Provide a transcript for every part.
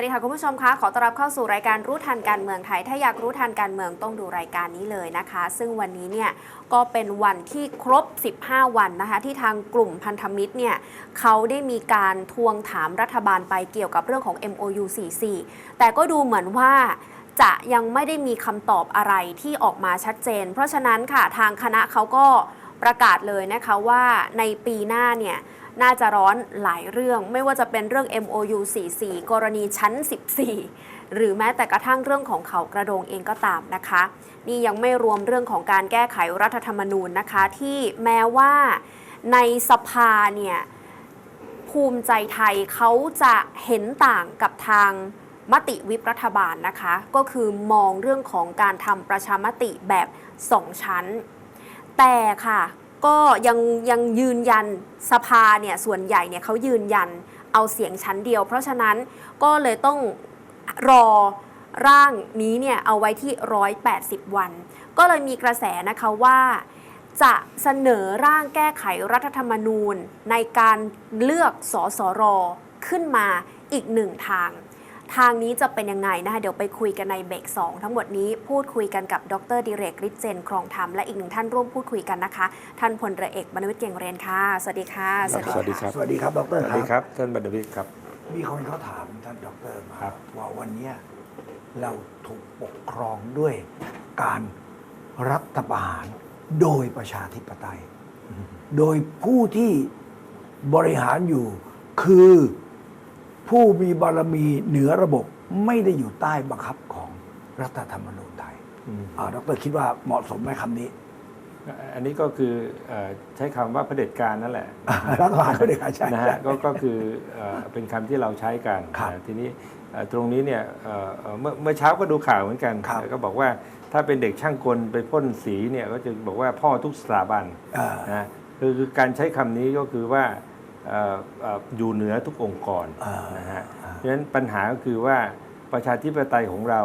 วัสดีค่ะคุณผู้ชมคะขอต้อนรับเข้าสู่รายการรู้ทันการเมืองไทย ถ้าอยากรู้ทันการเมืองต้องดูรายการนี้เลยนะคะ ซึ่งวันนี้เนี่ยก็เป็นวันที่ครบ 15 วันนะคะที่ทางกลุ่มพันธมิตรเนี่ยเขาได้มีการทวงถามรัฐบาลไปเกี่ยวกับเรื่องของ MOU 44 แต่ก็ดูเหมือนว่าจะยังไม่ได้มีคำตอบอะไรที่ออกมาชัดเจน เพราะฉะนั้นค่ะทางคณะเขาก็ประกาศเลยนะคะว่าในปีหน้าเนี่ย น่าจะร้อนหลายเรื่อง ไม่ว่าจะเป็นเรื่อง MOU 44 กรณีชั้น 14 หรือแม้แต่กระทั่งเรื่องของเขากระโดงเองก็ตามนะคะ นี่ยังไม่รวมเรื่องของการแก้ไขรัฐธรรมนูญนะคะ ที่แม้ว่าในสภาเนี่ยภูมิใจไทยเขาจะเห็นต่างกับทางมติวิปรัฐบาลนะคะ ก็คือมองเรื่องของการทำประชามติแบบ2ชั้น แต่ค่ะ ก็ยังยังยืนยันสภาเนี่ยส่วนใหญ่เนี่ยเขายืนยันเอาเสียงชั้นเดียว เพราะฉะนั้นก็เลยต้องรอร่างนี้เนี่ยเอาไว้ที่ 180 วัน ก็เลยมีกระแสนะคะว่าจะเสนอร่างแก้ไขรัฐธรรมนูญในการเลือกสสรขึ้นมาอีกหนึ่งทาง ทางนี้จะเป็นยังไงนะคะเดี๋ยวไปคุยกันในเบรก2 ทั้งหมดนี้พูดคุยกันกับดรดิเรกฤทธิ์เจนครองธรรมและอีกหนึ่งท่านร่วมพูดคุยกันนะคะ ท่านพลเรือเอกบรรณวิทย์เก่งเรียนค่ะ สวัสดีค่ะสวัสดีครับ สวัสดีครับดสรวัสดีครับ ท่านบรรณวิทย์ครับ มีคนเขาถามท่านดรมาครับว่าวันเนี้ยเราถูกปกครองด้วยการรัฐประหารโดยประชาธิปไตย โดยผู้ที่บริหารอยู่คือ ผู้มีบารมีเหนือระบบไม่ได้อยู่ใต้บังคับของรัฐธรรมนูญไทยอ่าดรคิดว่าเหมาะสมไหมคำนี้ อันนี้ก็คือเอ่อใช้คำว่าเผด็จการนั่นแหละรัฐบาลไม่ได้ใช่นะใช่ฮะก็ก็คือเอ่อเป็นคำที่เราใช้กันครับนะทีนี้เอ่อตรงนี้เนี่ยเอ่อเอ่อเมื่อเมื่อเช้าก็ดูข่าวเหมือนกันครับก็บอกว่าถ้าเป็นเด็กช่างกลไปพ่นสีเนี่ยก็จะบอกว่าพ่อทุกสถาบันอ่านะคือคือการใช้คำนี้ก็คือว่าเอ่อเอ่ออยู่เหนือทุกองค์กรอ่านนะฮะอ่าเพราะฉะนั้นปัญหาก็คือว่าประชาธิปไตยของเรา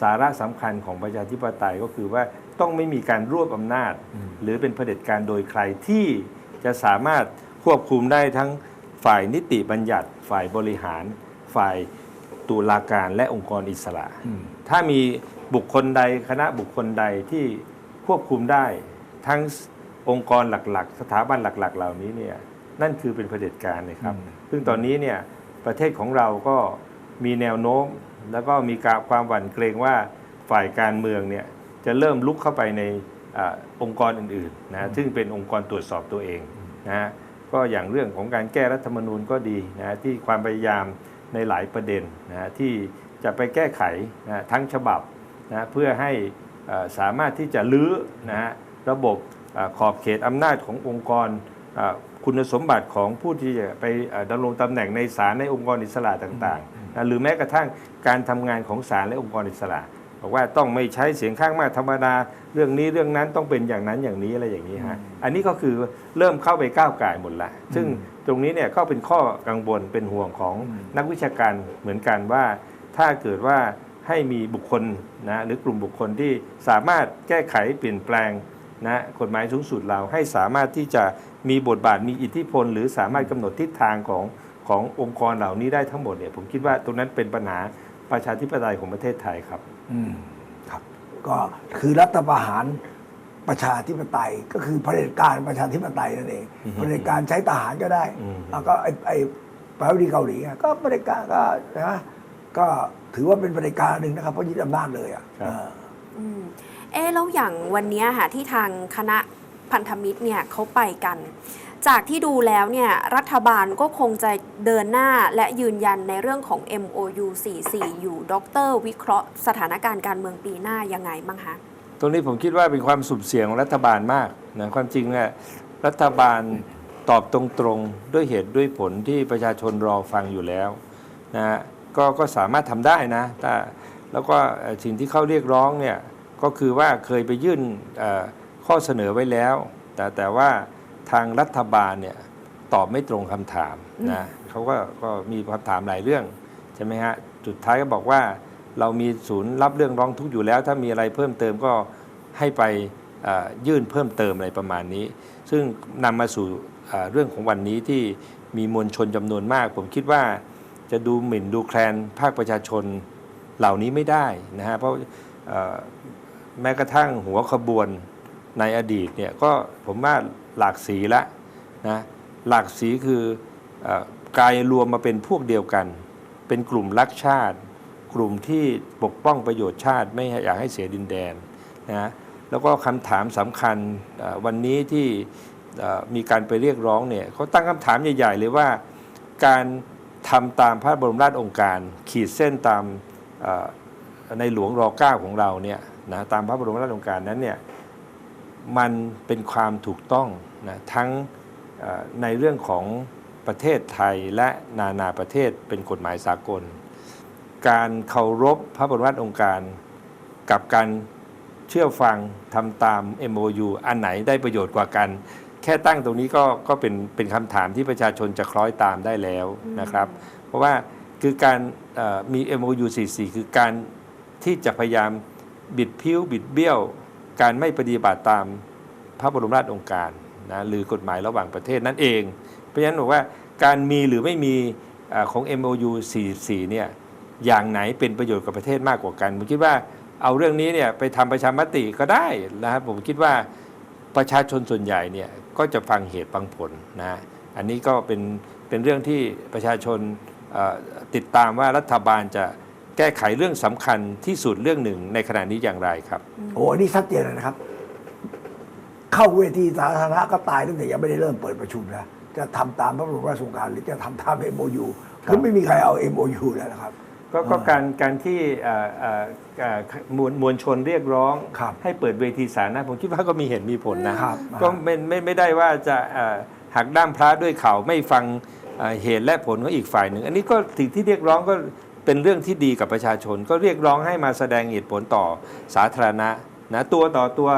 สาระสำคัญของประชาธิปไตยก็คือว่าต้องไม่มีการรวบอำนาจ หรือเป็นเผด็จการโดยใครที่จะสามารถควบคุมได้ทั้งฝ่ายนิติบัญญัติ ฝ่ายบริหาร ฝ่ายตุลาการและองค์กรอิสระอืมถ้ามีบุคคลใดคณะบุคคลใดที่ควบคุมได้ทั้งองค์กรหลักๆ สถาบันหลักๆ เหล่านี้เนี่ย นั่นคือเป็นเผด็จการเลยครับอืมซึ่งตอนนี้เนี่ยประเทศของเราก็มีแนวโน้ม แล้วก็มีการความหวั่นเกรงว่าฝ่ายการเมืองเนี่ยจะเริ่มลุกเข้าไปในอาองค์กรอื่นๆนะซึ่งเป็นองค์กรตรวจสอบตัวเองนะฮะก็อย่างเรื่องของการแก้รัฐธรรมนูญก็ดีนะที่ความพยายามในหลายประเด็นนะที่จะไปแก้ไขนะทั้งฉบับนะเพื่อให้เอ่อสามารถที่จะลื้อนะฮะระบบอาขอบเขตอำนาจขององค์กรอ่า คุณสมบัติของผู้ที่จะไปอ่าดำรงตำแหน่งในศาลในองค์กรอิสระต่างๆนะหรือแม้กระทั่งการทำงานของศาลและองค์กรอิสระบอกว่าต้องไม่ใช้เสียงข้างมากธรรมดา เรื่องนี้เรื่องนั้นต้องเป็นอย่างนั้นอย่างนี้อะไรอย่างนี้ฮะอันนี้ก็คือเริ่มเข้าไปก้าวไก่ายหมดละซึ่งตรงนี้เนี่ยก็เป็นข้อกังวลเป็นห่วงของนักวิชาการเหมือนกันว่า ถ้าเกิดว่าให้มีบุคคลนะหรือกลุ่มบุคคลที่สามารถแก้ไขเปลี่ยนแปลง นะกฎหมายสูงสุดเราให้สามารถที่จะมีบทบาทมีอิทธิพล หรือสามารถกำหนดทิศทางของขององค์กรเหล่านี้ได้ทั้งหมดเนี่ยผมคิดว่าตรงนั้นเป็นปัญหาประชาธิปไตยของประเทศไทยครับ อืมครับ ก็คือรัฐประหารประชาธิปไตยก็คือเผด็จการประชาธิปไตยนั่นเองเผด็จการใช้ทหารก็ได้อืมแล้วก็ไอ้ไอ้ประธานาธิบดีเกาหลีอะก็เผด็จการก็นะก็ถือว่าเป็นเผด็จการหนึ่งนะครับเพราะยึดอำนาจเลยอะ เออแล้วอย่างวันนี้ค่ะที่ทางคณะพันธมิตรเนี่ยเขาไปกัน จากที่ดูแล้วเนี่ยรัฐบาลก็คงจะเดินหน้าและยืนยันในเรื่องของ MOU 44 อยู่ดร วิเคราะห์สถานการณ์การเมืองปีหน้ายังไงบ้างคะตรงนี้ผมคิดว่าเป็นความสุ่มเสี่ยงของรัฐบาลมากนะความจริงเนี่ยรัฐบาลตอบตรงๆ ด้วยเหตุด้วยผลที่ประชาชนรอฟังอยู่แล้วนะก็ก็สามารถทำได้นะแต่แล้วก็สิ่งที่เขาเรียกร้องเนี่ย ก็คือว่าเคยไปยื่นเอ่อข้อเสนอไว้แล้ว แต่แต่ว่าทางรัฐบาลเนี่ยตอบไม่ตรงคำถามนะเขาก็ก็มีคำถามหลายเรื่องใช่ไหมฮะสุดท้ายก็บอกว่าเรามีศูนย์รับเรื่องร้องทุกข์อยู่แล้ว ถ้ามีอะไรเพิ่มเติมก็ให้ไปเอ่อยื่นเพิ่มเติมอะไรประมาณนี้ ซึ่งนำมาสู่เอ่อเรื่องของวันนี้ที่มีมวลชนจำนวนมาก ผมคิดว่าจะดูหมิ่นดูแคลนภาคประชาชนเหล่านี้ไม่ได้นะฮะเพราะเอ่อ แม้กระทั่งหัวขบวนในอดีตเนี่ยก็ผมว่าหลากสีละนะหลากสีคืออกลายรวมมาเป็นพวกเดียวกัน เป็นกลุ่มรักชาติ กลุ่มที่ปกป้องประโยชน์ชาติไม่อยากให้เสียดินแดนนะแล้วก็คำถามสำคัญวันนี้ที่มีการไปเรียกร้องเนี่ยเขาตั้งคำถามใหญ่ๆเลยว่า การทำตามพระบรมราชองค์การ ขีดเส้นตามในหลวงรอเก้าของเราเนี่ย นะตามพระบรมราชโองการนั้นเนี่ยมันเป็นความถูกต้องนะทั้งในเรื่องของประเทศไทยและนานาประเทศเป็นกฎหมายสากล การเคารพพระบรมราชโองการ กับการเชื่อฟังทำตาม MOU อันไหนได้ประโยชน์กว่ากัน แค่ตั้งตรงนี้ก็ก็เป็นเป็นคำถามที่ประชาชนจะคล้อยตามได้แล้วนะครับ เพราะว่าคือการเอ่อมี MOU 44 คือการที่จะพยายาม บิดพิ้วบิดเบี้ยว การไม่ปฏิบัติตามพระบรมราชองการนะหรือกฎหมายระหว่างประเทศนั่นเอง เพราะฉะนั้นบอกว่าการมีหรือไม่มีเอ่อของ MOU 44เนี่ยอย่างไหนเป็นประโยชน์กับประเทศมากกว่ากัน ผมคิดว่าเอาเรื่องนี้เนี่ยไปทำประชามติก็ได้นะครับผมคิดว่าประชาชนส่วนใหญ่เนี่ยก็จะฟังเหตุฟังผลนะอันนี้ก็เป็นเป็นเรื่องที่ประชาชนติดตามว่ารัฐบาลจะ แก้ไขเรื่องสำคัญที่สุดเรื่องหนึ่งในขณะนี้อย่างไรครับ โอ้อันนี้ชัดเจนเลยนะครับ เข้าเวทีสาธารณะก็ตายตั้งแต่ยังไม่ได้เริ่มเปิดประชุมแล้วจะทำตามพระบรมราชโองการหรือจะทำตาม MOU คือไม่มีใครเอา MOU แล้วนะครับก็ก็การการที่เอ่อเอ่อเอ่อมวลมวลชนเรียกร้องครับให้เปิดเวทีสาธารณะผมคิดว่าก็มีเหตุมีผลนะครับก็ไม่ไม่ไม่ได้ว่าจะเอ่อหักด้ามพระด้วยเขาไม่ฟังเอ่อเหตุและผลของอีกฝ่ายหนึ่ง อันนี้ก็สิ่งที่เรียกร้องก็ เป็นเรื่องที่ดีกับประชาชน ก็เรียกร้องให้มาแสดงเหตุผลต่อสาธารณะนะตัวต่อตัว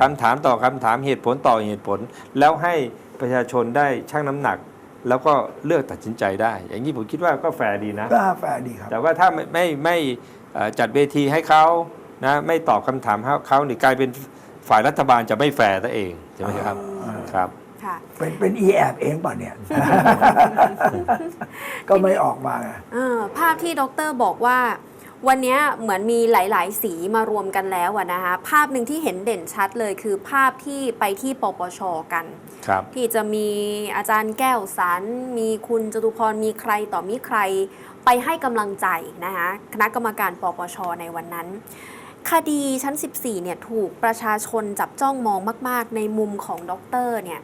คำถามต่อคำถามเหตุผลต่อเหตุผล แล้วให้ประชาชนได้ชั่งน้ำหนัก แล้วก็เลือกตัดสินใจได้ อย่างนี้ผมคิดว่าก็แฟร์ดีนะก็แฟร์ดีครับแต่ว่าถ้าไม่ไม่ไม่เอ่อจัดเวทีให้เขานะไม่ตอบคำถามให้เขานี่กลายเป็นฝ่ายรัฐบาลจะไม่แฟร์ซะเองใช่ไหมครับอ่าครับ ค่ะ เป็นเป็นอีแอบเองป่ะเนี่ย ก็ไม่ออกมาไงเออภาพที่ดรบอกว่า วันเนี้ยเหมือนมีหลาย ๆ สีมารวมกันแล้วอะนะคะภาพหนึ่งที่เห็นเด่นชัดเลยคือภาพที่ไปที่ปปชกัน ครับ ที่จะมีอาจารย์แก้วสารมีคุณจตุพรมีใครต่อมีใครไปให้กำลังใจนะคะคณะกรรมการปปชในวันนั้น คดีชั้น 14 เนี่ยถูกประชาชนจับจ้องมองมาก ๆ ในมุมของด็อกเตอร์เนี่ย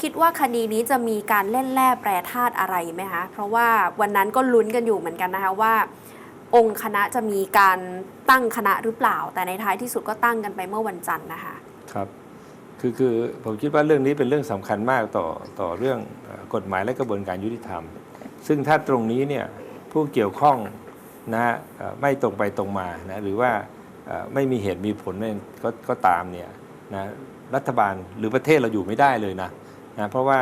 คิดว่าคดีนี้จะมีการเล่นแร่แปรธาตุอะไรไหมคะ เพราะว่าวันนั้นก็ลุ้นกันอยู่เหมือนกันนะคะว่า องค์คณะจะมีการตั้งคณะหรือเปล่า แต่ในท้ายที่สุดก็ตั้งกันไปเมื่อวันจันทร์นะคะ ครับ คือคือผมคิดว่าเรื่องนี้เป็นเรื่องสำคัญมากต่อต่อเรื่องกฎหมายและกระบวนการยุติธรรม ซึ่งถ้าตรงนี้เนี่ยผู้เกี่ยวข้องนะฮะไม่ตรงไปตรงมานะหรือว่าไม่มีเหตุมีผลเนี่ยก็ก็ตามเนี่ยนะรัฐบาลหรือประเทศเราอยู่ไม่ได้เลยนะ นะเพราะว่า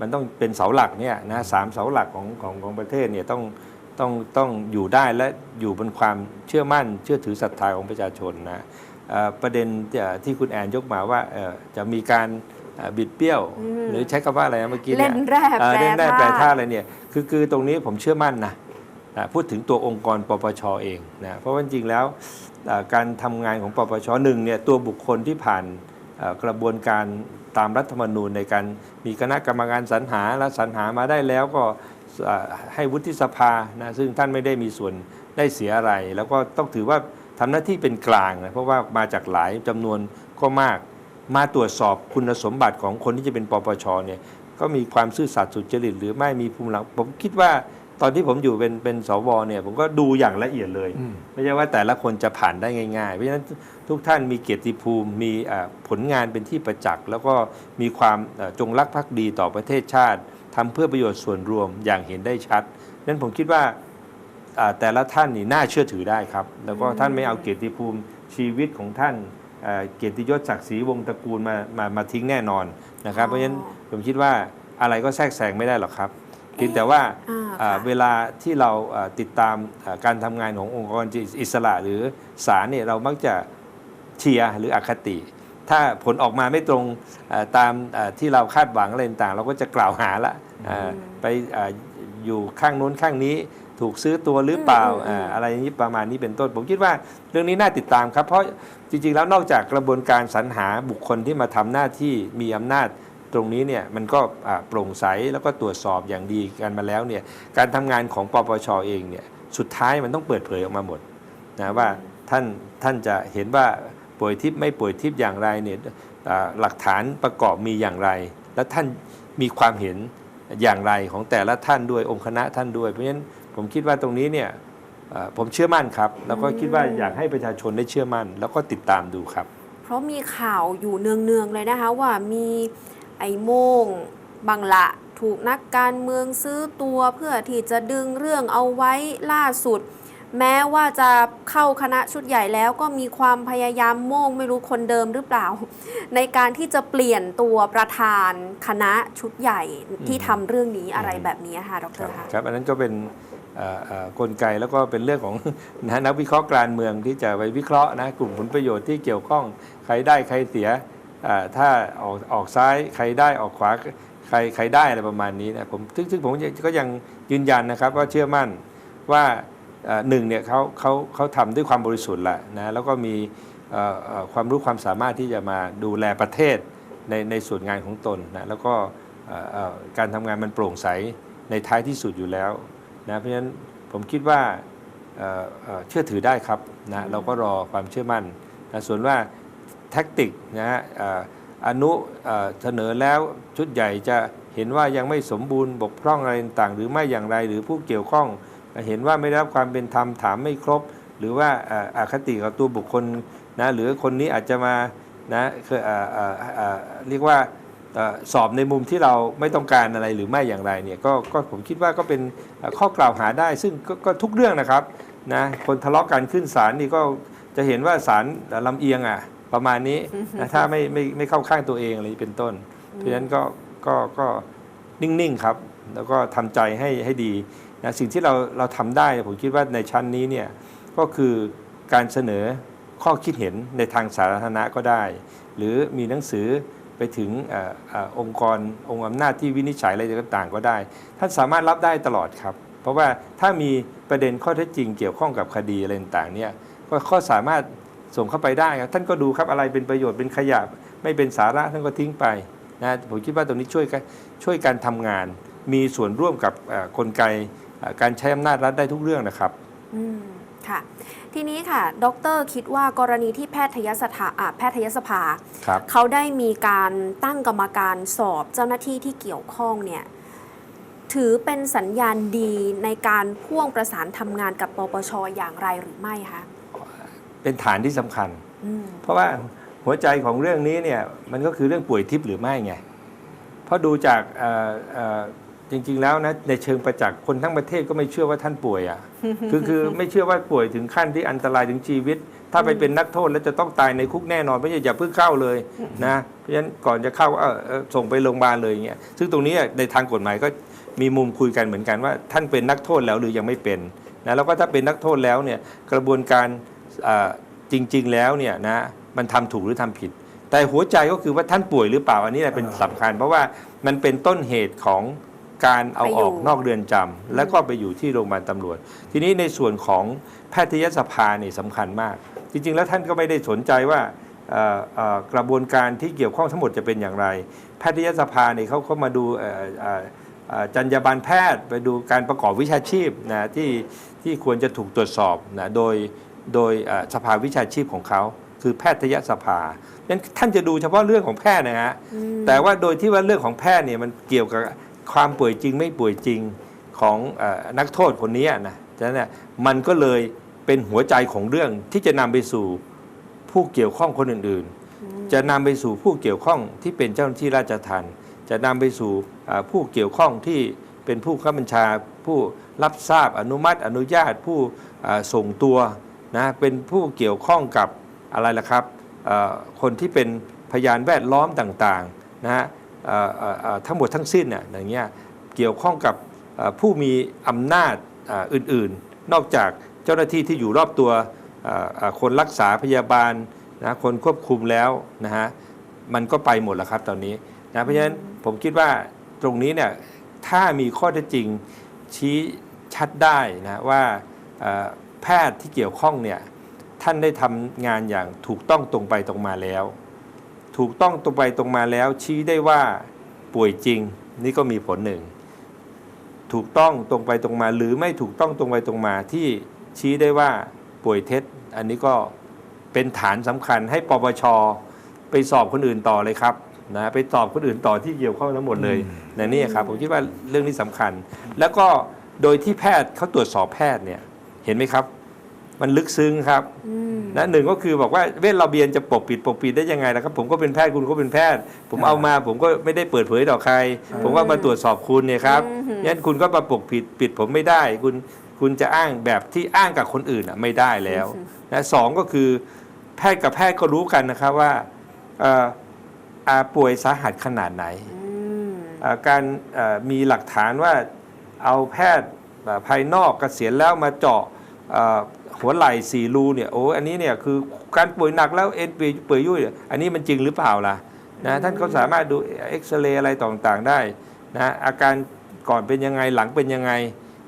มันต้องเป็นเสาหลักเนี่ยนะสามเสาหลักของของของประเทศเนี่ยต้องต้องต้องอยู่ได้และอยู่บนความเชื่อมั่นเชื่อถือศรัทธาของประชาชนนะเอ่อประเด็นที่ที่คุณแอนยกมาว่าเอ่อจะมีการเอ่อบิดเบี้ยวอืมหรือใช้คำว่าอะไรนะเมื่อกี้เนี่เล่ยนแร่เอ่อแปรเล่นแร่ธาแปรธาตุตุอะไรเนี่ยคือคือตรงนี้ผมเชื่อมั่นนะนะพูดถึงตัวองค์กรปปชเองนะเพราะว่าจริงๆแล้วเอ่อการทำงานของปปชหนึ่งเนี่ยตัวบุคคลที่ผ่านเอ่อ กระบวนการตามรัฐธรรมนูญในการมีคณะกรรมการสรรหาและสรรหามาได้แล้วก็ให้วุฒิสภานะซึ่งท่านไม่ได้มีส่วนได้เสียอะไร แล้วก็ต้องถือว่าทำหน้าที่เป็นกลางนะเพราะว่ามาจากหลายจำนวนก็มาก มาตรวจสอบคุณสมบัติของคนที่จะเป็นปปชเนี่ยก็มีความซื่อสัตย์สุจริตหรือไม่มีภูมิหลังผมคิดว่า ตอนที่ผมอยู่เป็นเป็นสวเนี่ยผมก็ดูอย่างละเอียดเลยอืมไม่ใช่ว่าแต่ละคนจะผ่านได้ง่าย ๆ เพราะฉะนั้นทุกท่านมีเกียรติภูมิมีเอ่อผลงานเป็นที่ประจักษ์ แล้วก็มีความเอ่อจงรักภักดีต่อประเทศชาติทำเพื่อประโยชน์ส่วนรวมอย่างเห็นได้ชัดนั้นผมคิดว่าอ่าแต่ละท่านนี่น่าเชื่อถือได้ครับ แล้วก็ท่านไม่เอาเกียรติภูมิชีวิตของท่านเอ่อเกียรติยศศักดิ์ศรีวงศ์ตระกูลมามามาทิ้งแน่นอนนะครับอ๋อเพราะฉะนั้นผมคิดว่าอะไรก็แทรกแซงไม่ได้หรอกครับ เพียงแต่ว่าอ่าอ่าค่ะเวลาที่เราอ่าติดตามอ่าการทำงานขององค์กรอิสระหรือศาลเนี่ยเรามักจะเชียร์หรืออคติ ถ้าผลออกมาไม่ตรงอ่าตามอ่าที่เราคาดหวังอะไรต่างๆเราก็จะกล่าวหาละอ่าไปอาอยู่ข้างโน้นข้างนี้ถูกซื้อตัวหรือเปล่าอืมอืมอ่าอะไรอย่างนี้ประมาณนี้เป็นต้น ผมคิดว่าเรื่องนี้น่าติดตามครับ เพราะจริงๆแล้วนอกจากกระบวนการสรรหาบุคคลที่มาทำหน้าที่มีอำนาจ ตรงนี้เนี่ยมันก็โปร่งใสแล้วก็ตรวจสอบอย่างดีกันมาแล้วเนี่ยการทำงานของปปชเองเนี่ยสุดท้ายมันต้องเปิดเผยออกมาหมดนะว่าท่านท่านจะเห็นว่าป่วยทิพย์ไม่ป่วยทิพย์อย่างไรเนี่ยหลักฐานประกอบมีอย่างไร แล้วท่านมีความเห็นอย่างไรของแต่ละท่านด้วยองค์คณะท่านด้วย เพราะฉะนั้นผมคิดว่าตรงนี้เนี่ยผมเชื่อมั่นครับ แล้วก็คิดว่าอยากให้ประชาชนได้เชื่อมั่น แล้วก็ติดตามดูครับ เพราะมีข่าวอยู่เนืองๆเลยนะคะว่ามี ไอ้โม่งบังละถูกนักการเมืองซื้อตัวเพื่อที่จะดึงเรื่องเอาไว้ล่าสุด แม้ว่าจะเข้าคณะชุดใหญ่แล้วก็มีความพยายามโม่งไม่รู้คนเดิมหรือเปล่า ในการที่จะเปลี่ยนตัวประธานคณะชุดใหญ่ที่ทำเรื่องนี้อะไรแบบนี้ค่ะดครัรบคะครับ อันนั้นก็เป็นเอ่อเอ่อกลไกแล้วก็เป็นเรื่องของนะนักวิเคราะห์การเมืองที่จะไปวิเคราะห์นะกลุ่มผลประโยชน์ที่เกี่ยวข้องใครได้ใครเสียอ่า ถ้าออกออกซ้ายใครได้ออกขวาใครใครได้อะไรประมาณนี้นะผมซึ่งซึ่งผมก็ยังยืนยันนะครับว่าเชื่อมั่นว่าหนึ่งเนี่ยเขาเขาเขาทำด้วยความบริสุทธิ์แหละนะแล้วก็มีความรู้ความสามารถที่จะมาดูแลประเทศในในส่วนงานของตนนะแล้วก็การทำงานมันโปร่งใสในท้ายที่สุดอยู่แล้วนะเพราะฉะนั้นผมคิดว่าเอ่อเอ่อเชื่อถือได้ครับนะเราก็รอความเชื่อมั่นนะส่วนว่า แท็กติกนะฮะอนุเสนอแล้วชุดใหญ่จะเห็นว่ายังไม่สมบูรณ์บกพร่องอะไรต่างหรือไม่อย่างไรหรือผู้เกี่ยวข้อง เห็นว่าไม่ได้รับความเป็นธรรมถามไม่ครบ หรือว่าอ่ออคติกับตัวบุคคลนะหรือคนนี้อาจจะมานะคือเรียกว่าสอบในมุมที่เราไม่ต้องการอะไรหรือไม่อย่างไรเนี่ยก็ก็ผมคิดว่าก็เป็นข้อกล่าวหาได้ ซึ่งกก็ทุกเรื่องนะครับนะคนทะเลาะกันขึ้นศาลนี่ก็จะเห็นว่าศาลลำเอียงอะ ประมาณนี้นะถ้าไม่ไม่ไม่เข้าข้างตัวเองอะไรเป็นต้น เพราะฉะนั้นก็ก็ก็นิ่งๆครับ แล้วก็ทำใจให้ให้ดีนะสิ่งที่เราเราทำได้ผมคิดว่าในชั้นนี้เนี่ยก็คือการเสนอข้อคิดเห็นในทางสาธารณะก็ได้ หรือมีหนังสือไปถึงเออเออองค์กรองค์อำนาจที่วินิจฉัยอะไรต่างๆ ก็ได้ ท่านสามารถรับได้ตลอดครับ เพราะว่าถ้ามีประเด็นข้อเท็จจริงเกี่ยวข้องกับคดีอะไรต่างๆเนี่ยก็ข้อสามารถ ส่งเข้าไปได้ครับท่านก็ดูครับอะไรเป็นประโยชน์เป็นขยะไม่เป็นสาระท่านก็ทิ้งไปนะผมคิดว่าตรงนี้ช่วยกันช่วยการทำงาน มีส่วนร่วมกับเอ่อกลไกเอ่อการใช้อำนาจรัฐได้ทุกเรื่องนะครับอืมค่ะทีนี้ค่ะ ดรคิดว่ากรณีที่แพทยสภาอะแพทยสภาครับเขาได้มีการตั้งกรรมการสอบเจ้าหน้าที่ที่เกี่ยวข้องเนี่ยถือเป็นสัญญาณดีในการพ่วงประสานทำงานกับปปชอย่างไรหรือไม่คะ เป็นฐานที่สำคัญอืมเพราะว่าหัวใจของเรื่องนี้เนี่ยมันก็คือเรื่องป่วยทิพย์หรือไม่ไง เพราะดูจากเอ่อเอ่อจริง ๆ แล้วนะในเชิงประจักษ์คนทั้งประเทศก็ไม่เชื่อว่าท่านป่วยอะคือคือไม่เชื่อว่าป่วยถึงขั้นที่อันตรายถึงชีวิต ถ้าไปเป็นนักโทษแล้วจะต้องตายในคุกแน่นอนไม่ใช่อย่าเพิ่งเข้าเลยนะเพราะฉะนั้นก่อนจะเข้าเออเออส่งไปโรงพยาบาลเลยอย่างเงี้ยซึ่งตรงนี้ในทางกฎหมายก็มีมุมคุยกันเหมือนกันว่า ท่านเป็นนักโทษแล้วหรือยังไม่เป็นนะแล้วก็ถ้าเป็นนักโทษแล้วเนี่ยกระบวนการอ่า จริง ๆ แล้วเนี่ยนะมันทำถูกหรือทำผิด แต่หัวใจก็คือว่าท่านป่วยหรือเปล่าอันนี้แหละเป็นสำคัญ เพราะว่ามันเป็นต้นเหตุของการเอาออกนอกเรือนจำแล้วก็ไปอยู่ที่โรงพยาบาลตำรวจ ทีนี้ในส่วนของแพทยสภาเนี่ยสำคัญมาก จริง ๆ แล้วท่านก็ไม่ได้สนใจว่าเอ่อเอ่อกระบวนการที่เกี่ยวข้องทั้งหมดจะเป็นอย่างไร แพทยสภาเนี่ยเขาเขามาดูเอ่อเอ่อเอ่อจรรยาบรรณแพทย์ไปดูการประกอบวิชาชีพนะที่ที่ควรจะถูกตรวจสอบนะโดย โดยเอ่อสภาวิชาชีพของเขาคือแพทยสภานั้นท่านจะดูเฉพาะเรื่องของแพทย์นะฮะอืมแต่ว่าโดยที่ว่าเรื่องของแพทย์เนี่ยมันเกี่ยวกับความป่วยจริงไม่ป่วยจริงของเออนักโทษคนนี้นะฉะนั้นเนี่ยมันก็เลยเป็นหัวใจของเรื่องที่จะนำไปสู่ผู้เกี่ยวข้องคนอื่นๆ จะนำไปสู่ผู้เกี่ยวข้องที่เป็นเจ้าหน้าที่ราชทัณฑ์จะนำไปสู่อ่าผู้เกี่ยวข้องที่เป็นผู้ข้าบัญชา ผู้รับทราบอนุมัติอนุญาตผู้อ่าส่งตัว นะเป็นผู้เกี่ยวข้องกับอะไรล่ะครับเอ่อคนที่เป็นพยานแวดล้อมต่างๆนะฮะเอ่อเอ่อเอ่อทั้งหมดทั้งสิ้นน่ะอย่างเงี้ยเกี่ยวข้องกับเอ่อผู้มีอำนาจอ่าอื่นๆ นอกจากเจ้าหน้าที่ที่อยู่รอบตัวเอ่อเอ่อคนรักษาพยาบาลนะคนควบคุมแล้วนะฮะมันก็ไปหมดแล้วครับตอนนี้นะเพราะฉะนั้นผมคิดว่าตรงนี้เนี่ยถ้ามีข้อเท็จจริงชี้ชัดชัดได้นะว่าเอ่อ แพทย์ที่เกี่ยวข้องเนี่ยท่านได้ทำงานอย่างถูกต้องตรงไปตรงมาแล้ว ถูกต้องตรงไปตรงมาแล้ว ชี้ได้ว่าป่วยจริง นี่ก็มีผลหนึ่ง ถูกต้องตรงไปตรงมา หรือไม่ถูกต้องตรงไปตรงมาที่ชี้ได้ว่าป่วยเท็จ อันนี้ก็เป็นฐานสำคัญให้ปปชไปสอบคนอื่นต่อเลยครับนะไปสอบคนอื่นต่อที่เกี่ยวข้องทั้งหมดเลยนะนี่ครับผมคิดว่าเรื่องนี้สำคัญ แล้วก็โดยที่แพทย์เขาตรวจสอบแพทย์เนี่ย เห็นไหมครับ มันลึกซึ้งครับอืมนะหนึ่งก็คือบอกว่าเวทระเบียนจะปกปิดปกปิดได้ยังไงนะครับ ผมก็เป็นแพทย์คุณก็เป็นแพทย์ ผมอ่าเอามาผมก็ไม่ได้เปิดเผยต่อใคร ผมก็มาตรวจสอบคุณเนี่ยครับอืมงั้นคุณก็มาปกปิดปิดผมไม่ได้ คุณคุณจะอ้างแบบที่อ้างกับคนอื่นอะไม่ได้แล้วนะสองก็คือแพทย์กับแพทย์ก็รู้กันนะครับว่าเอ่ออ่าป่วยสาหัสขนาดไหนอืมอ่าการเอ่อมีหลักฐานว่าเอาแพทย์อ่าภายนอกเกษียณแล้วมาเจาะเอ่อ หัวไหล่สี่รูเนี่ยโอ้อันนี้เนี่ยคือการป่วยหนักแล้วเอ็นเปื่อยยุ่ยเนี่ยอันนี้มันจริงหรือเปล่าล่ะนะท่านเขาสามารถดูเอ็กซเรย์อะไรต่างๆได้นะอาการก่อนเป็นยังไงหลังเป็นยังไง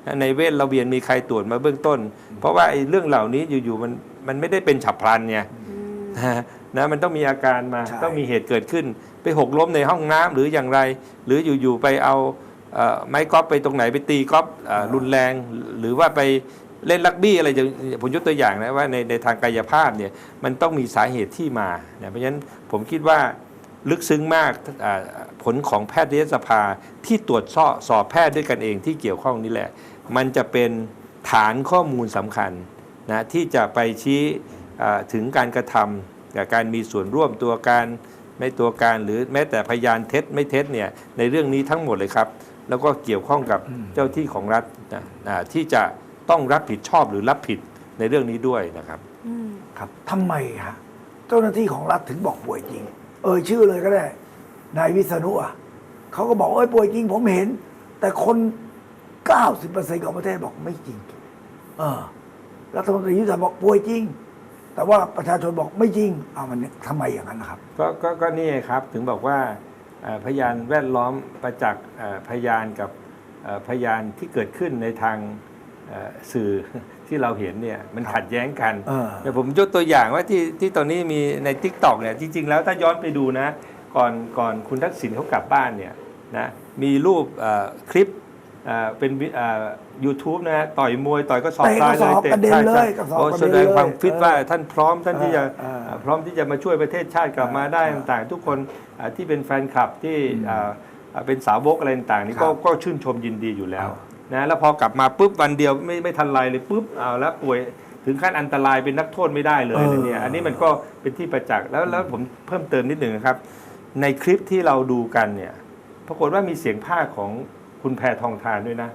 นะในเวทระเบียนมีใครตรวจมาเบื้องต้น เพราะว่าไอ้เรื่องเหล่านี้อยู่ๆมันมันไม่ได้เป็นฉับพลันไงอืมนะนะมันต้องมีอาการมาใช่ต้องมีเหตุเกิดขึ้น ไปหกล้มในห้องน้ำหรืออย่างไร หรืออยู่ๆไปเอาเอ่อไม้กอล์ฟไปตรงไหนไปตีกอล์ฟเอ่อรุนแรง หรือว่าไป เล่นลักบี้อะไรจะผมยกตัวอย่างนะว่าในในทางกายภาพเนี่ยมันต้องมีสาเหตุที่มานะเพราะฉะนั้นผมคิดว่าลึกซึ้งมากอ่าผลของแพทยสภาที่ตรวจสอบสอบแพทย์ด้วยกันเองที่เกี่ยวข้องนี่แหละ มันจะเป็นฐานข้อมูลสำคัญนะที่จะไปชี้อ่าถึงการกระทำกับการมีส่วนร่วมตัวการไม่ตัวการหรือแม้แต่พยานเท็จไม่เท็จเนี่ยในเรื่องนี้ทั้งหมดเลยครับ แล้วก็เกี่ยวข้องกับเจ้าที่ของรัฐนะอ่าที่จะ ต้องรับผิดชอบหรือรับผิดในเรื่องนี้ด้วยนะครับ อืม ครับทำไมฮะเจ้าหน้าที่ของรัฐถึงบอกป่วยจริง เอ่ยชื่อเลยก็ได้ นายวิษณุอะเขาก็บอกเอ้ยป่วยจริงผมเห็น แต่คน 90%ของประเทศบอกไม่จริง เออรัฐมนตรียุทธศาสตร์บอกป่วยจริง แต่ว่าประชาชนบอกไม่จริงเอามันเนี่ยทำไมอย่างนั้นนะครับ ก็ก็ก็นี่ไงครับถึงบอกว่าเอ่อพยานแวดล้อมประจักษ์เอ่อพยานกับเอ่อพยานที่เกิดขึ้นในทางเอ่อ สื่อที่เราเห็นเนี่ยมันครับขัดแย้งกันเออเดี๋ยวผมยกตัวอย่างว่าที่ที่ตอนนี้มีใน t ิ k t o k เนี่ยจริง ๆ แล้วถ้าย้อนไปดูนะ ก่อนก่อนคุณทักษิณเขากลับบ้านเนี่ยนะมีรูปเอ่อคลิปเอ่อเป็นยูทูบนะฮะต่อยมวยต่อยก็สอบเตะกระสอบตายกระเด็นใช่เลยใช่กระสอบโอ้กระแสเด็นดงความเลยฟิตว่าเออท่านพร้อมท่านที่จะเออเออพร้อมที่จะมาช่วยประเทศชาติกลับมาได้เออต่างๆ ทุกคนอ่าที่เป็นแฟนคลับที่อ่าอ่าเป็นสาวกอะไรต่างๆนี่ก็ครับก็ชื่นชมยินดีอยู่แล้วเออ นะแล้วพอกลับมาปุ๊บวันเดียวไม่ไม่ทันไรเลยปุ๊บเอาแล้วป่วยถึงขั้นอันตรายเป็นนักโทษไม่ได้เลยเออ เนี่ยอันนี้มันก็เป็นที่ประจักษ์แล้วแล้วผมเพิ่มเติมนิดหนึ่งนะครับ ในคลิปที่เราดูกันเนี่ยปรากฏว่ามีเสียงภาคของคุณแพทองทานด้วยนะ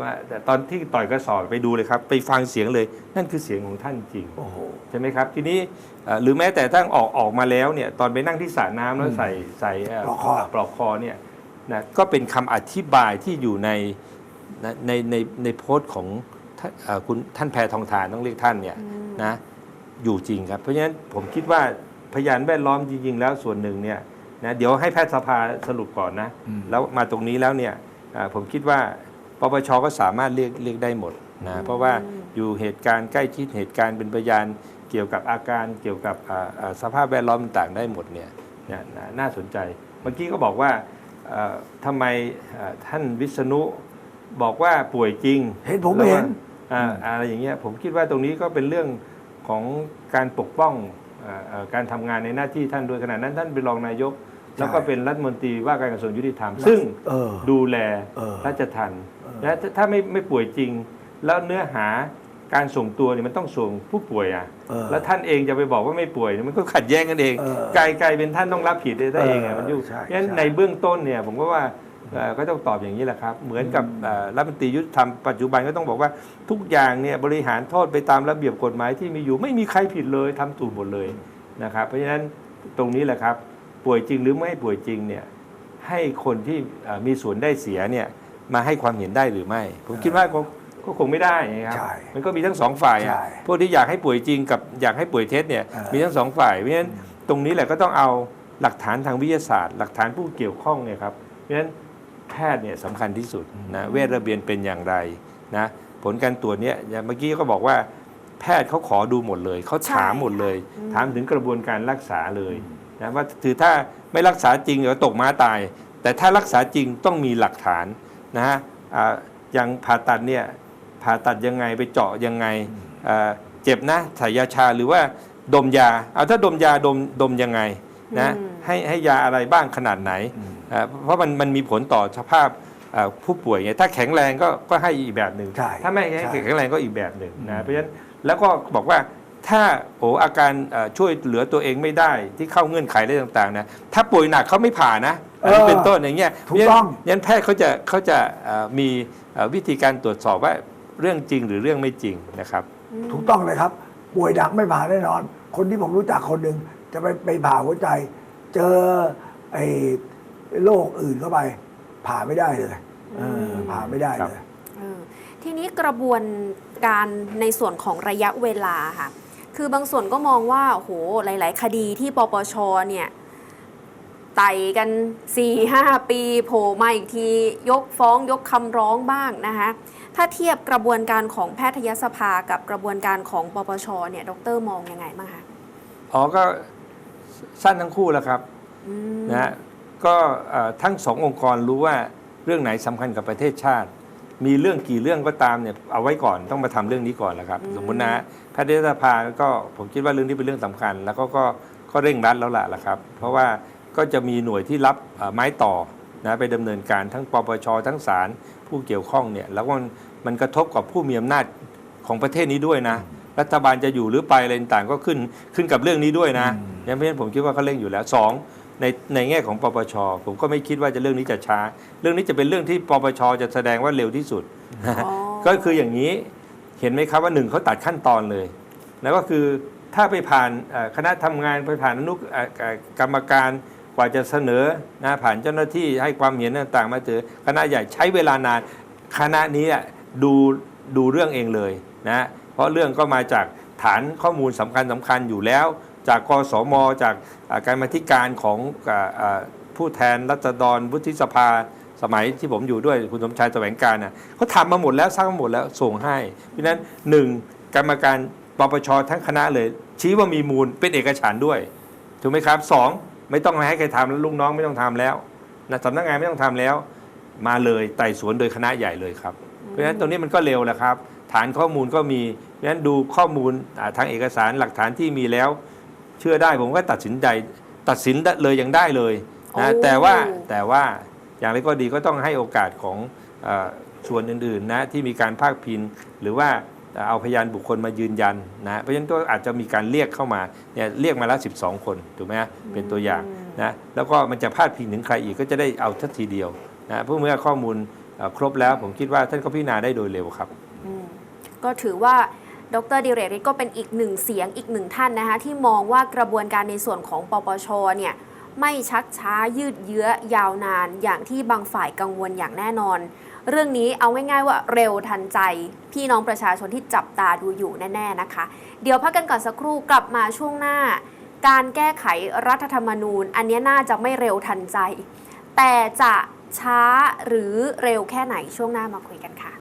ว่าแต่ตอนที่ต่อยกระสอบไปดูเลยครับ ไปฟังเสียงเลยนั่นคือเสียงของท่านจริง โอ้โห ใช่ไหมครับ ทีนี้เอ่อหรือแม้แต่ตั้งออกออกมาแล้วเนี่ยตอนไปนั่งที่สระน้ำแล้วอืมใส่ใส่เปลอกคอ ปลอกคอเนี่ยนะก็เป็นคำอธิบายที่อยู่ในนะ ในในในโพสต์ของท่านเอ่อคุณท่านแพทองทานต้องเรียกท่านเนี่ยอืมนะอยู่จริงครับ เพราะฉะนั้นผมคิดว่าพยานแวดล้อมจริง ๆ แล้วส่วนหนึ่งเนี่ยนะเดี๋ยวให้แพทยสภาสรุปก่อนนะอืมแล้วมาตรงนี้แล้วเนี่ยอ่าผมคิดว่าปปชก็สามารถเรียกเรียกได้หมดนะเพราะว่าอยู่เหตุการณ์ใกล้ชิดเหตุการณ์เป็นพยานเกี่ยวกับอาการเกี่ยวกับอ่าอ่าสภาพแวดล้อมต่างๆได้หมดเนี่ยนะนะน่าสนใจ เมื่อกี้ก็บอกว่าเอ่อทำไมเอ่อท่านวิษณุ บอกว่าป่วยจริงเห็นผมแล้วเห็ว่านอ่าอะไรอย่างเงี้ยผมคิดว่าตรงนี้ก็เป็นเรื่องของการปกป้องเอ่อเอ่อการทำงานในหน้าที่ท่านด้วยขณะนั้นท่านเป็นรองนายก แล้วก็เป็นรัฐมนตรีว่าการกระทรวงยุติธรรม ซึ่งเออดูแลเออ ราชทันเออและถ้าถ้าไม่ไม่ป่วยจริง แล้วเนื้อหาการส่งตัวเนี่ยมันต้องส่งผู้ป่วยอะเออแล้วท่านเองจะไปบอกว่าไม่ป่วยเนี่ยมันก็ขัดแย้งกันเองเออกลายกลายเป็นท่านต้องรับผิดได้เองอะเออมันยุ่งใช่ งั้นใช่ในเบื้องต้นเนี่ยผมก็ว่าเอ่อ ก็ต้องตอบอย่างนี้แหละครับ เหมือนกับเอ่อรัฐมนตรียุติธรรมปัจจุบันก็ต้องบอกว่าทุกอย่างเนี่ยบริหารโทษไปตามระเบียบกฎหมายที่มีอยู่ไม่มีใครผิดเลยทำถูกหมดเลยนะครับ เพราะฉะนั้นตรงนี้แหละครับ ป่วยจริงหรือไม่ป่วยจริงเนี่ยให้คนที่เอ่อมีส่วนได้เสียเนี่ยมาให้ความเห็นได้หรือไม่ ผมคิดว่าก็ก็คงไม่ได้นะครับใช่มันก็มีทั้งสองฝ่ายอะใช่พวกที่อยากให้ป่วยจริงกับอยากให้ป่วยเท็จเนี่ยเออมีทั้งสองฝ่ายเพราะฉะนั้นตรงนี้แหละก็ต้องเอาหลักฐานทางวิทยาศาสตร์ หลักฐานผู้เกี่ยวข้องเนี่ยครับเพราะฉะนั้นแพทย์เนี่ยสำคัญที่สุดนะเวชระเบียนเป็นอย่างไรนะผลการตรวจเนี้ยอย่างเมื่อกี้ก็บอกว่าแพทย์เขาขอดูหมดเลย เขาถามหมดเลยอืมถามถึงกระบวนการรักษาเลยนะว่าถือถ้าไม่รักษาจริงเดี๋ยวตกม้าตาย แต่ถ้ารักษาจริงต้องมีหลักฐานนะฮะอ่าอย่างผ่าตัดเนี่ยผ่าตัดยังไงไปเจาะยังไงอ่าเจ็บนะใส่ยาชาหรือว่าดมยาเอาถ้าดมยาดมดมยังไงนะอืมให้ให้ยาอะไรบ้างขนาดไหนอ่า เพราะมันมันมีผลต่อสภาพอ่าผู้ป่วยไงถ้าแข็งแรงก็ก็ให้อีกแบบหนึ่งใช่ถ้าไม่ใช่แข็งแรงก็อีกแบบหนึ่งอืนะมเพราะฉะนั้นแล้วก็บอกว่าถ้าโอ้อาการอ่าช่วยเหลือตัวเองไม่ได้ที่เข้าเงื่อนไขอะไรต่างๆนะถ้าป่วยหนักเขาไม่ผ่านะอันนี้เป็นต้นอย่างเงี้ยถูกต้องเพราะฉะนั้นยันแพทย์เขาจะเขาจะอ่ามีอ่าวิธีการตรวจสอบว่าเรื่องจริงหรือเรื่องไม่จริงนะครับ ถูกต้องเลยครับ ป่วยดักไม่ผ่าแน่นอน คนที่ผมรู้จักคนหนึ่งจะไปไปผ่าหัวใจ เจอไอ้ โรคอื่นเข้าไป ผ่าไม่ได้เลยเออผ่าไม่ได้เลยเออทีนี้กระบวนการในส่วนของระยะเวลาค่ะ คือบางส่วนก็มองว่าโอ้โหหลาย ๆ คดีที่ปปชเนี่ยไต่กัน4-5ปีโผล่มาอีกที ยกฟ้องยกคำร้องบ้างนะคะถ้าเทียบกระบวนการของแพทยสภากับกระบวนการของปปชเนี่ยดรมองยังไงบ้างคะอ๋อก็สั้นทั้งคู่แล้วครับอืมนะฮะ ก็เอ่อทั้งสององค์กรรู้ว่าเรื่องไหนสำคัญกับประเทศชาติ มีเรื่องกี่เรื่องก็ตามเนี่ยเอาไว้ก่อนต้องมาทำเรื่องนี้ก่อนแหละครับอืมสมมุตินะแพทยสภาก็ผมคิดว่าเรื่องนี้เป็นเรื่องสำคัญ แล้วก็ก็ก็เร่งรัดแล้วล่ะละครับ เพราะว่าก็จะมีหน่วยที่รับเอ่อไม้ต่อนะไปดำเนินการทั้งปปชทั้งศาลผู้เกี่ยวข้องเนี่ยแล้วก็มันมันกระทบกับผู้มีอำนาจของประเทศนี้ด้วยนะ รัฐบาลจะอยู่หรือไปอะไรต่างๆก็ขึ้นขึ้นกับเรื่องนี้ด้วยนะอืมเพราะฉะนั้นผมคิดว่าเขาเร่งอยู่แล้วสอง ในในแง่ของปปชผมก็ไม่คิดว่าจะเรื่องนี้จะช้า เรื่องนี้จะเป็นเรื่องที่ปปชจะแสดงว่าเร็วที่สุดอ๋อก็คืออย่างนี้เห็นไหมครับว่าหนึ่งเขาตัดขั้นตอนเลย แล้วก็คือถ้าไปผ่านเอ่อคณะทำงานไปผ่านอนุเอ่อเอ่อกรรมการกว่าจะเสนอนะผ่านเจ้าหน้าที่ให้ความเห็นต่างๆ มาเจอคณะใหญ่ใช้เวลานานคณะนี้อะดูดูเรื่องเองเลยนะเพราะเรื่องก็มาจากฐานข้อมูลสำคัญสำคัญอยู่แล้ว จากกสมจากการมาธิการของผู้แทนรัษฎรวุฒิสภาสมัยที่ผมอยู่ด้วยคุณสมชายแสวงการน่ะเขาทำมาหมดแล้วสร้างมาหมดแล้วส่งให้เพราะนั้นหนึ่งกรรมการปปชทั้งคณะเลย ชี้ว่ามีมูลเป็นเอกฉันด้วยถูกไหมครับสองไม่ต้องให้ใครทำแล้วลูกน้องไม่ต้องทำแล้วนะสำนักงานไม่ต้องทำแล้ว มาเลยไต่สวนโดยคณะใหญ่เลยครับ เพราะฉะนั้นตรงนี้มันก็เร็วแหละครับ ฐานข้อมูลก็มีเพราะฉะนั้นดูข้อมูลทางเอกสารหลักฐานที่มีแล้ว เชื่อได้ผมก็ตัดสินใจตัดสินได้เลยยังได้เลยนะโอ้แต่ว่าแต่ว่าอย่างไรก็ดีก็ต้องให้โอกาสของเออส่วนอื่นๆนะที่มีการภาคพินหรือว่าเอาพยานบุคคลมายืนยันนะเพราะฉะนั้นก็อาจจะมีการเรียกเข้ามาเนี่ยเรียกมาแล้ว12 คนถูกไหมฮะเป็นตัวอย่างนะแล้วก็มันจะพาดพิงถึงใครอีกก็จะได้เอาทันทีเดียวนะเพื่อเมื่อข้อมูลเอ่อครบแล้วผมคิดว่าท่านก็พิจารณาได้โดยเร็วครับอืมก็ถือว่า ดรดิเรกฤทธิ์ก็เป็นอีกหนึ่งเสียงอีกหนึ่งท่านนะคะที่มองว่ากระบวนการในส่วนของปปชเนี่ยไม่ชักช้ายืดเยื้อยาวนาน อย่างที่บางฝ่ายกังวลอย่างแน่นอน เรื่องนี้เอาง่ายๆว่าเร็วทันใจ พี่น้องประชาชนที่จับตาดูอยู่แน่ๆนะคะ เดี๋ยวพักกันก่อนสักครู่กลับมาช่วงหน้า การแก้ไขรัฐธรรมนูญ อันนี้น่าจะไม่เร็วทันใจ แต่จะช้าหรือเร็วแค่ไหนช่วงหน้ามาคุยกันค่ะ